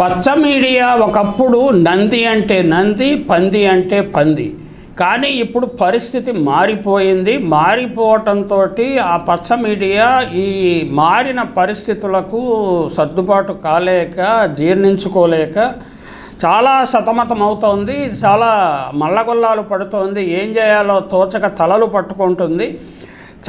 పచ్చ మీడియా ఒకప్పుడు నంది అంటే నంది పంది అంటే పంది. కానీ ఇప్పుడు పరిస్థితి మారిపోయింది. మారిపోవటంతో ఆ పచ్చ మీడియా ఈ మారిన పరిస్థితులకు సర్దుబాటు కాలేక జీర్ణించుకోలేక చాలా సతమతం అవుతోంది. చాలా మల్లగొల్లాలు పడుతోంది. ఏం చేయాలో తోచక తలలు పట్టుకుంటుంది.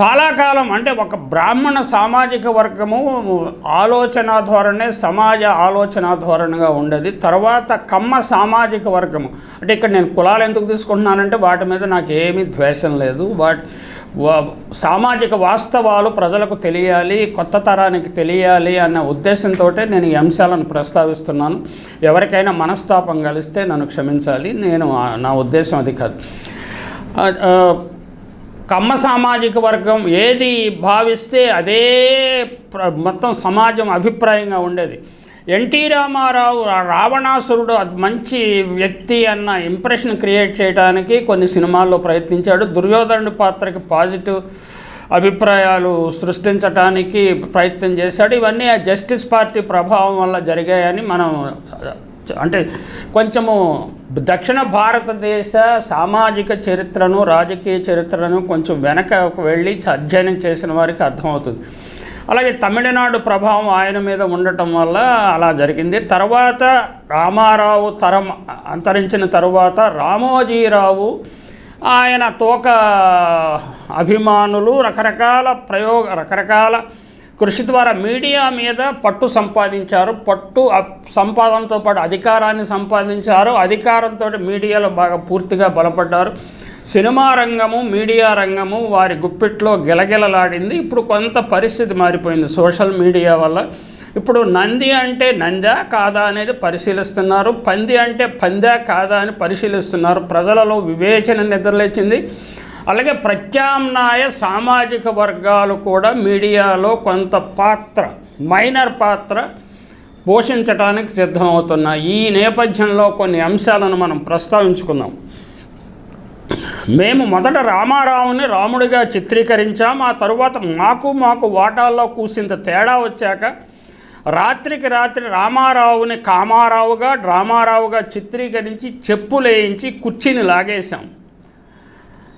చాలా కాలం అంటే ఒక బ్రాహ్మణ సామాజిక వర్గము ఆలోచన ధోరణే సమాజ ఆలోచన ధోరణిగా ఉండేది. తర్వాత కమ్మ సామాజిక వర్గము. అంటే ఇక్కడ నేను కులాలు ఎందుకు తీసుకుంటున్నానంటే వాటి మీద నాకు ఏమీ ద్వేషం లేదు. వాటి వా- సామాజిక వాస్తవాలు ప్రజలకు తెలియాలి కొత్త తరానికి తెలియాలి అన్న ఉద్దేశంతో నేను ఈ అంశాలను ప్రస్తావిస్తున్నాను. ఎవరికైనా మనస్తాపం కలిస్తే నన్ను క్షమించాలి. నేను నా ఉద్దేశం అది కాదు. కమ్మ సామాజిక వర్గం ఏది భావిస్తే అదే ప్ర- మొత్తం సమాజం అభిప్రాయంగా ఉండేది. ఎన్టీ రామారావు రావణాసురుడు అది మంచి వ్యక్తి అన్న ఇంప్రెషన్ క్రియేట్ చేయడానికి కొన్ని సినిమాల్లో ప్రయత్నించాడు. దుర్యోధనుడి పాత్రకి పాజిటివ్ అభిప్రాయాలు సృష్టించడానికి ప్రయత్నం చేశాడు. ఇవన్నీ ఆ జస్టిస్ పార్టీ ప్రభావం వల్ల జరిగాయని మనం అంటే కొంచెము దక్షిణ భారతదేశ సామాజిక చరిత్రను రాజకీయ చరిత్రను కొంచెం వెనకకు వెళ్ళి అధ్యయనం చేసిన వారికి అర్థమవుతుంది. అలాగే తమిళనాడు ప్రభావం ఆయన మీద ఉండటం వల్ల అలా జరిగింది. తర్వాత రామారావు తరం అంతరించిన తరువాత రామోజీరావు ఆయన తోక అభిమానులు రకరకాల ప్రయోగ రకరకాల కృషి ద్వారా మీడియా మీద పట్టు సంపాదించారు. పట్టు సంపాదనతో పాటు అధికారాన్ని సంపాదించారు. అధికారంతో మీడియాలో బాగా పూర్తిగా బలపడ్డారు. సినిమా రంగము మీడియా రంగము వారి గుప్పిట్లో గిలగిలలాడింది. ఇప్పుడు కొంత పరిస్థితి మారిపోయింది సోషల్ మీడియా వల్ల. ఇప్పుడు నంది అంటే నందా కాదా అనేది పరిశీలిస్తున్నారు. పంది అంటే పందా కాదా అని పరిశీలిస్తున్నారు. ప్రజలలో వివేచన నిద్రలేచింది. అలాగే ప్రత్యామ్నాయ సామాజిక వర్గాలు కూడా మీడియాలో కొంత పాత్ర మైనర్ పాత్ర పోషించడానికి సిద్ధమవుతున్నాయి. ఈ నేపథ్యంలో కొన్ని అంశాలను మనం ప్రస్తావించుకుందాం. మేము మొదట రామారావుని రాముడిగా చిత్రీకరించాం. ఆ తరువాత మాకు మాకు వాటాల్లో కూసింత తేడా వచ్చాక రాత్రికి రాత్రి రామారావుని కామారావుగా డ్రామారావుగా చిత్రీకరించి చెప్పులేయించి కుర్చీని లాగేశాం.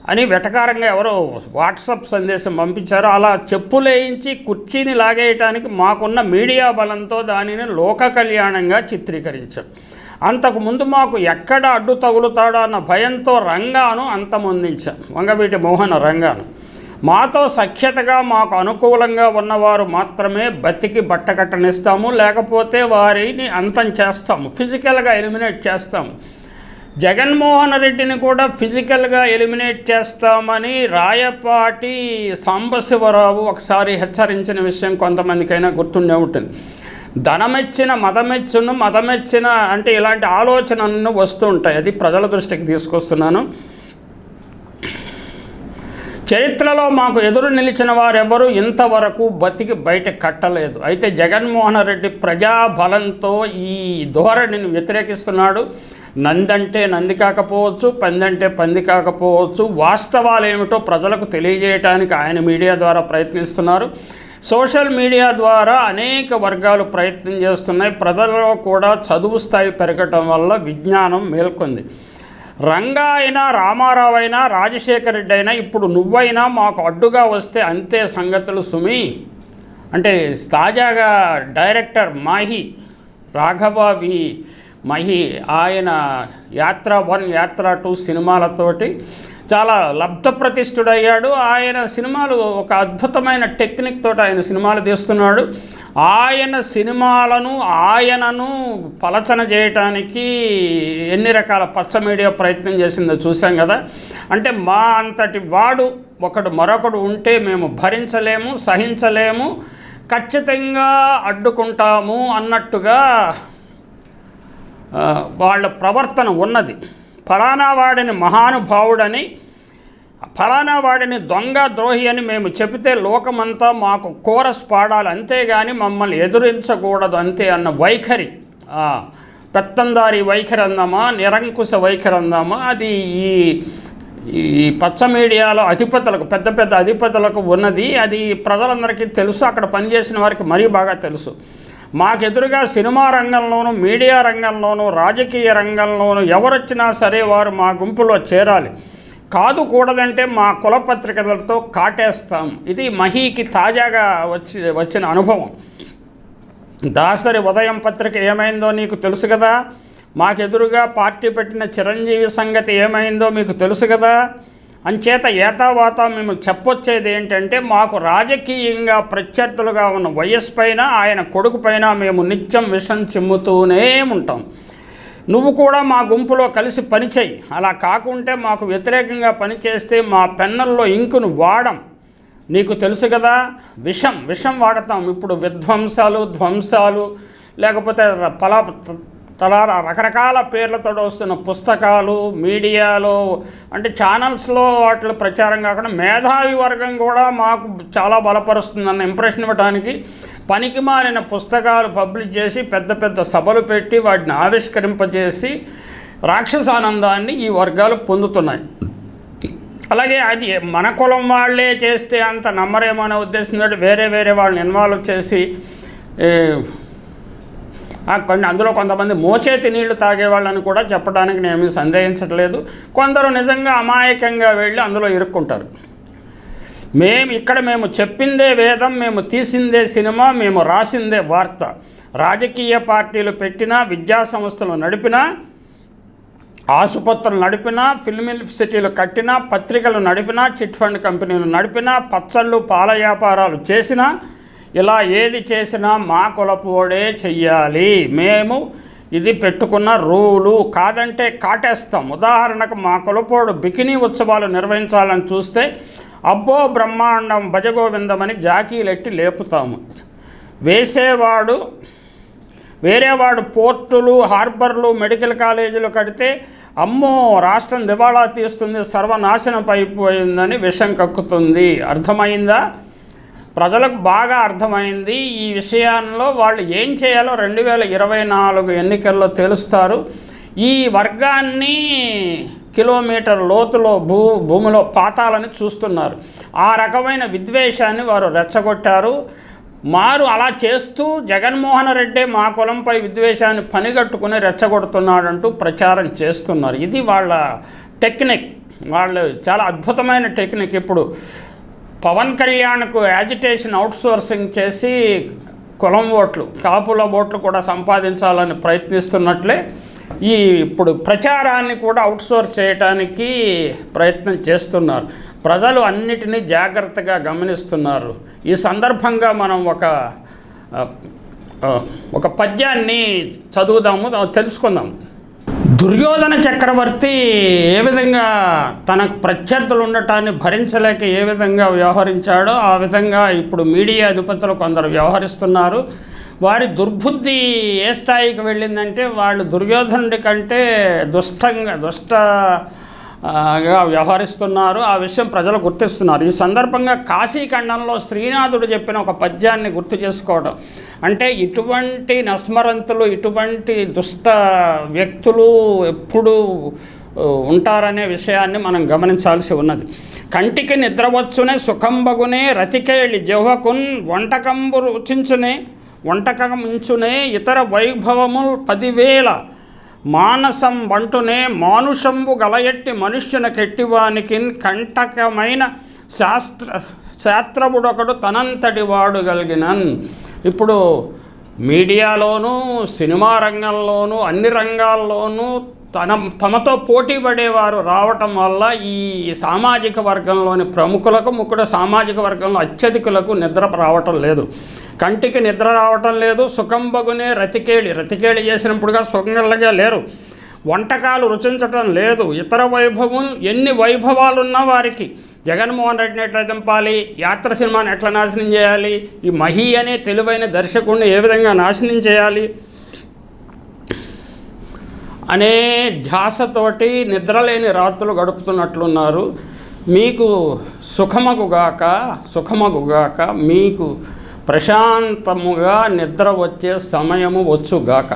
అని వెటకారంగా ఎవరో వాట్సాప్ సందేశం పంపించారు. అలా చెప్పులేయించి కుర్చీని లాగేయటానికి మాకున్న మీడియా బలంతో దానిని లోక కళ్యాణంగా చిత్రీకరించాం అంతకుముందు మాకు ఎక్కడ అడ్డు తగులుతాడో అన్న భయంతో రంగాను అంతమొందించాం. వంగవీటి మోహన రంగాను. మాతో సఖ్యతగా మాకు అనుకూలంగా ఉన్నవారు మాత్రమే బతికి బట్టకట్టనిస్తాము లేకపోతే వారిని అంతం చేస్తాము ఫిజికల్గా ఎలిమినేట్ చేస్తాము. జగన్మోహన్ రెడ్డిని కూడా ఫిజికల్గా ఎలిమినేట్ చేస్తామని రాయపాటి సాంబశివరావు ఒకసారి హెచ్చరించిన విషయం కొంతమందికైనా గుర్తుండే ఉంటుంది. ధనమెచ్చిన మతమెచ్చును మతమెచ్చిన అంటే ఇలాంటి ఆలోచనలు వస్తూ ఉంటాయి. అది ప్రజల దృష్టికి తీసుకొస్తున్నాను. చరిత్రలో మాకు ఎదురు నిలిచిన వారెవరూ ఇంతవరకు బతికి బయట కట్టలేదు. అయితే జగన్మోహన్ రెడ్డి ప్రజాబలంతో ఈ ధోరణిని వ్యతిరేకిస్తున్నాడు. నందంటే నంది కాకపోవచ్చు పందంటే పంది కాకపోవచ్చు వాస్తవాలు ఏమిటో ప్రజలకు తెలియజేయడానికి ఆయన మీడియా ద్వారా ప్రయత్నిస్తున్నారు. సోషల్ మీడియా ద్వారా అనేక వర్గాలు ప్రయత్నం చేస్తున్నాయి. ప్రజలలో కూడా చదువు స్థాయి పెరగటం వల్ల విజ్ఞానం మేల్కొంది. రంగా అయినా రామారావు అయినా రాజశేఖర రెడ్డి అయినా ఇప్పుడు నువ్వైనా మాకు అడ్డుగా వస్తే అంతే సంగతులు సుమి. అంటే తాజాగా డైరెక్టర్ మాహి రాఘవ వి మహి ఆయన యాత్ర వన్ యాత్ర టూ సినిమాలతోటి చాలా లబ్ధప్రతిష్ఠుడయ్యాడు. ఆయన సినిమాలు ఒక అద్భుతమైన టెక్నిక్ తోటి ఆయన సినిమాలు తీస్తున్నాడు. ఆయన సినిమాలను ఆయనను పలచన చేయటానికి ఎన్ని రకాల పచ్చ మీడియా ప్రయత్నం చేసిందో చూసాం కదా. అంటే మా అంతటి వాడు ఒకడు మరొకడు ఉంటే మేము భరించలేము సహించలేము ఖచ్చితంగా అడ్డుకుంటాము అన్నట్టుగా వాళ్ళ ప్రవర్తన ఉన్నది. ఫలానా వాడిని మహానుభావుడని ఫలానా వాడిని దొంగ ద్రోహి అని మేము చెబితే లోకమంతా మాకు కోరస్ పాడాలి అంతేగాని మమ్మల్ని ఎదురించకూడదు అంతే అన్న వైఖరి. పెత్తందారి వైఖరి అందామా నిరంకుశ వైఖరి అందామా? అది ఈ ఈ పచ్చ మీడియాలో అధిపతులకు పెద్ద పెద్ద అధిపతులకు ఉన్నది. అది ప్రజలందరికీ తెలుసు అక్కడ పనిచేసిన వారికి మరీ బాగా తెలుసు. మాకెదురుగా సినిమా రంగంలోనూ మీడియా రంగంలోనూ రాజకీయ రంగంలోనూ ఎవరొచ్చినా సరే వారు మా గుంపులో చేరాలి. కాదు కూడదంటే మా కులపత్రికలతో కాటేస్తాం. ఇది మహీకి తాజాగా వచ్చి వచ్చిన అనుభవం. దాసరి ఉదయం పత్రిక ఏమైందో నీకు తెలుసు కదా? మాకెదురుగా పార్టీ పెట్టిన చిరంజీవి సంగతి ఏమైందో మీకు తెలుసు కదా? అంచేత ఏతావాత మేము చెప్పొచ్చేది ఏంటంటే మాకు రాజకీయంగా ప్రత్యర్థులుగా ఉన్న వయస్సు పైన ఆయన కొడుకు పైన మేము నిత్యం విషం చిమ్ముతూనే ఉంటాం. నువ్వు కూడా మా గుంపులో కలిసి పనిచేయి అలా కాకుంటే మాకు వ్యతిరేకంగా పనిచేస్తే మా పెన్నుల్లో ఇంకును వాడం. నీకు తెలుసు కదా విషం విషం వాడతాం. ఇప్పుడు విధ్వంసాలు ధ్వంసాలు లేకపోతే పలా తలా రకరకాల పేర్లతో వస్తున్న పుస్తకాలు మీడియాలో అంటే ఛానల్స్లో వాటిలో ప్రచారం కాకుండా మేధావి వర్గం కూడా మాకు చాలా బలపరుస్తుందన్న ఇంప్రెషన్ ఇవ్వడానికి పనికి మారిన పుస్తకాలు పబ్లిష్ చేసి పెద్ద పెద్ద సభలు పెట్టి వాటిని ఆవిష్కరింపజేసి రాక్షసానందాన్ని ఈ వర్గాలు పొందుతున్నాయి. అలాగే అది మన కులం వాళ్ళే చేస్తే అంత నమ్మరేమో అనే ఉద్దేశంతో వేరే వేరే వాళ్ళని ఇన్వాల్వ్ చేసి కొన్ని అందులో కొంతమంది మోచేతి నీళ్ళు తాగేవాళ్ళని కూడా చెప్పడానికి నేను సందేహించట్లేదు. కొందరు నిజంగా అమాయకంగా వెళ్ళి అందులో ఇరుక్కుంటారు. మేము ఇక్కడ మేము చెప్పిందే వేదం మేము తీసిందే సినిమా మేము రాసిందే వార్త. రాజకీయ పార్టీలు పెట్టినా విద్యా సంస్థలు నడిపినా ఆసుపత్రులు నడిపినా ఫిల్మ్ సిటీలు కట్టినా పత్రికలు నడిపినా చిట్ ఫండ్ కంపెనీలు నడిపినా పచ్చళ్ళు పాల వ్యాపారాలు చేసినా ఇలా ఏది చేసినా మా కులపోడే చెయ్యాలి. మేము ఇది పెట్టుకున్న రూలు కాదంటే కాటేస్తాం. ఉదాహరణకు మా కులపోడు బికినీ ఉత్సవాలు నిర్వహించాలని చూస్తే అబ్బో బ్రహ్మాండం భజగోవిందమని జాకీలెట్టి లేపుతాము. వేసేవాడు వేరేవాడు పోర్టులు హార్బర్లు మెడికల్ కాలేజీలు కడితే అమ్మో రాష్ట్రం దివాళా తీస్తుంది సర్వనాశనం అయిపోయిందని విషం కక్కుతుంది. అర్థమైందా? ప్రజలకు బాగా అర్థమైంది ఈ విషయాల్లో వాళ్ళు ఏం చేయాలో రెండు వేల ఇరవై నాలుగు ఎన్నికల్లో తెలుస్తారు. ఈ వర్గాన్ని కిలోమీటర్ లోతులో భూ భూమిలో పాతాలని చూస్తున్నారు. ఆ రకమైన విద్వేషాన్ని వారు రెచ్చగొట్టారు. మారు అలా చేస్తూ జగన్మోహన్ రెడ్డి మా కులంపై విద్వేషాన్ని పనిగట్టుకుని రెచ్చగొడుతున్నాడంటూ ప్రచారం చేస్తున్నారు. ఇది వాళ్ళ టెక్నిక్. వాళ్ళు చాలా అద్భుతమైన టెక్నిక్. ఇప్పుడు పవన్ కళ్యాణ్కు యాజిటేషన్ అవుట్సోర్సింగ్ చేసి కులం ఓట్లు కాపుల ఓట్లు కూడా సంపాదించాలని ప్రయత్నిస్తున్నట్లే ఈ ఇప్పుడు ప్రచారాన్ని కూడా అవుట్సోర్స్ చేయడానికి ప్రయత్నం చేస్తున్నారు. ప్రజలు అన్నిటినీ జాగ్రత్తగా గమనిస్తున్నారు. ఈ సందర్భంగా మనం ఒక ఒక పద్యాన్ని చదువుదాము తెలుసుకుందాం. దుర్యోధన చక్రవర్తి ఏ విధంగా తనకు ప్రత్యర్థులు ఉండటాన్ని భరించలేక ఏ విధంగా వ్యవహరించాడో ఆ విధంగా ఇప్పుడు మీడియా అధిపతులు కొందరు వ్యవహరిస్తున్నారు. వారి దుర్బుద్ధి ఏ స్థాయికి వెళ్ళిందంటే వాళ్ళు దుర్యోధనుడి కంటే దుష్టంగా దుష్ట వ్యవహరిస్తున్నారు. ఆ విషయం ప్రజలు గుర్తిస్తున్నారు. ఈ సందర్భంగా కాశీఖండంలో శ్రీనాథుడు చెప్పిన ఒక పద్యాన్ని గుర్తు చేసుకోవడం. అంటే ఇటువంటి నస్మరంతులు ఇటువంటి దుష్ట వ్యక్తులు ఎప్పుడు ఉంటారనే విషయాన్ని మనం గమనించాల్సి ఉన్నది. కంటికి నిద్రవచ్చునే సుఖంబగునే రతికేళి జవకున్ వంటకంబు రుచించునే వంటకమించునే ఇతర వైభవము పదివేల మానసం వంటునే మానుషంబు గలయట్టి మనుష్యున కెట్టివానికి కంటకమైన శాస్త్ర శాస్త్రముడొకడు తనంతటి వాడు కలిగినన్ ఇప్పుడు మీడియాలోనూ సినిమా రంగంలోనూ అన్ని రంగాల్లోనూ తన తమతో పోటీ పడేవారు రావటం వల్ల ఈ సామాజిక వర్గంలోని ప్రముఖులకు ముక్కుడు సామాజిక వర్గంలో అత్యధికులకు నిద్ర రావటం లేదు. కంటికి నిద్ర రావటం లేదు. సుఖం బగునే రతికేళి రతికేళి చేసినప్పుడుగా సుఖంగా లేరు. వంటకాలు రుచించటం లేదు. ఇతర వైభవం ఎన్ని వైభవాలున్నా వారికి. జగన్మోహన్ రెడ్డిని ఎట్లా దింపాలి? యాత్ర సినిమాని ఎట్లా నాశనం చేయాలి? ఈ మహి అనే తెలివైన దర్శకుడిని ఏ విధంగా నాశనం చేయాలి? అనే ధ్యాసతోటి నిద్రలేని రాత్రులు గడుపుతున్నట్లున్నారు. మీకు సుఖమగుగాక సుఖమగుగాక మీకు ప్రశాంతముగా నిద్ర వచ్చే సమయము వచ్చుగాక